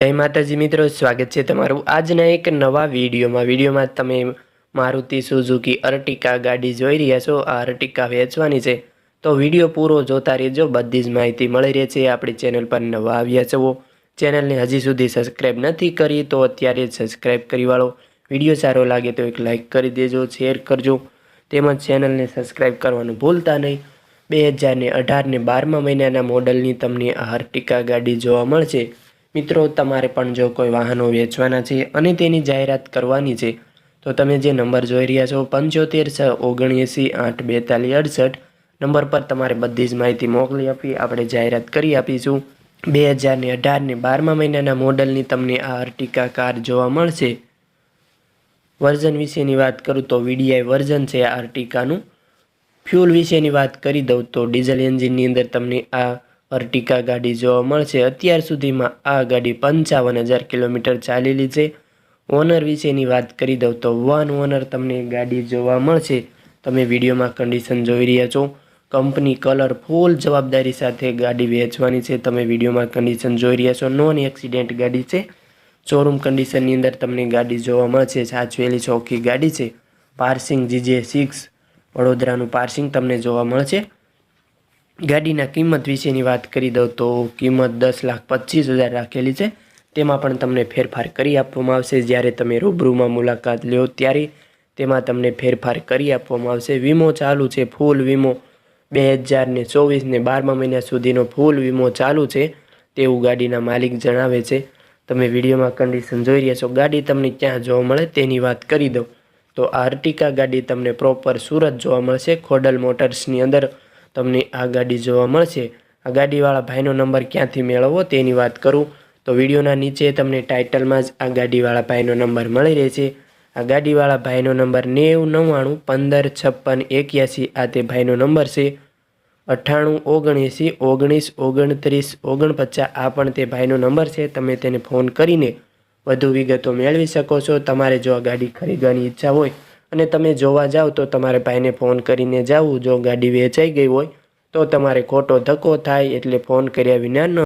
જય માતાજી મિત્રો, સ્વાગત છે તમારું આજના એક નવા વિડીયોમાં. વિડીયોમાં તમે મારુતિ સુઝુકી અર્ટિકા ગાડી જોઈ રહ્યા છો. આ અર્ટિકા વેચવાની છે. તો વીડિયો પૂરો જોતા રહેજો. બધી જ માહિતી મળી રહે છે. આપણી ચેનલ પર નવા આવ્યા છો. ચેનલને હજી સુધી સબસ્ક્રાઈબ નથી કરી તો અત્યારે સબસ્ક્રાઈબ કરી વાળો. વીડિયો સારો લાગે તો એક લાઇક કરી દેજો, શેર કરજો. તેમજ ચેનલને સબસ્ક્રાઈબ કરવાનું ભૂલતા નહીં. બે હજારને અઢારને બારમા મહિનાના મોડલની તમને આ અર્ટિકા ગાડી જોવા મળશે. મિત્રો, તમારે પણ જો કોઈ વાહનો વેચવાના છે અને તેની જાહેરાત કરવાની છે, તો તમે જે નંબર જોઈ રહ્યા છો, પંચોતેર છ ઓગણએંસી આઠ બેતાલીસ અડસઠ, નંબર પર તમારે બધી જ માહિતી મોકલી આપી, આપણે જાહેરાત કરી આપીશું. બે હજારને અઢારને બારમા મહિનાના મોડલની તમને આ અર્ટિકા કાર જોવા મળશે. વર્ઝન વિશેની વાત કરું તો વીડીઆઈ વર્ઝન છે આ અર્ટિકાનું. ફ્યુલ વિશેની વાત કરી દઉં તો ડીઝલ એન્જિનની અંદર તમને આ અર્ટિકા ગાડી જોવા મળશે. અત્યાર સુધીમાં આ ગાડી પંચાવન હજાર કિલોમીટર ચાલેલી છે. ઓનર વિશેની વાત કરી દઉં તો વન ઓનર તમને ગાડી જોવા મળશે. તમે વિડીયોમાં કન્ડિશન જોઈ રહ્યા છો. કંપની કલર ફૂલ જવાબદારી સાથે ગાડી વેચવાની છે. તમે વિડીયોમાં કન્ડિશન જોઈ રહ્યા છો. નોન એક્સિડેન્ટ ગાડી છે. શોરૂમ કન્ડિશનની અંદર તમને ગાડી જોવા મળશે. સાચવેલી ચોખ્ખી ગાડી છે. પાર્સિંગ જીજે સિક્સ વડોદરાનું પાર્સિંગ તમને જોવા મળશે. ગાડીના કિંમત વિશેની વાત કરી દઉં તો કિંમત દસ લાખ પચીસ હજાર રાખેલી છે. તેમાં પણ તમને ફેરફાર કરી આપવામાં આવશે. જ્યારે તમે રૂબરૂમાં મુલાકાત લ્યો ત્યારે તેમાં તમને ફેરફાર કરી આપવામાં આવશે. વીમો ચાલુ છે. ફૂલ વીમો બે હજાર ને ચોવીસ ને બારમા મહિના સુધીનો ફૂલ વીમો ચાલુ છે. તેવું ગાડીના માલિક જણાવે છે. તમે વિડીયોમાં કન્ડિશન જોઈ રહ્યા છો. ગાડી તમને ક્યાં જોવા મળે તેની વાત કરી દઉં. તો આ અર્ટિકા ગાડી તમને પ્રોપર સુરત જોવા મળશે. ખોડલ મોટર્સની અંદર તમને આ ગાડી જોવા મળશે. આ ગાડીવાળા ભાઈનો નંબર ક્યાંથી મેળવવો તેની વાત કરું. તો વિડીયોના નીચે તમને ટાઇટલમાં જ આ ગાડીવાળા ભાઈનો નંબર મળી રહેશે. આ ગાડીવાળા ભાઈનો નંબર નેવું નવ્વાણું પંદર છપ્પન એક્યાસી આ તે ભાઈનો નંબર છે. અઠ્ઠાણું ઓગણએંસી ઓગણીસ ઓગણત્રીસ ઓગણપચાસ આ પણ તે ભાઈનો નંબર છે. તમે તેને ફોન કરીને વધુ વિગતો મેળવી શકો છો. તમારે જો આ ગાડી ખરીદવાની ઈચ્છા હોય અને તમે જોવા જાઓ તો તમારે ભાઈને ફોન કરીને જાવું. જો ગાડી વેચાઈ ગઈ હોય તો તમારે ખોટો ધક્કો થાય એટલે ફોન કર્યા વિના ન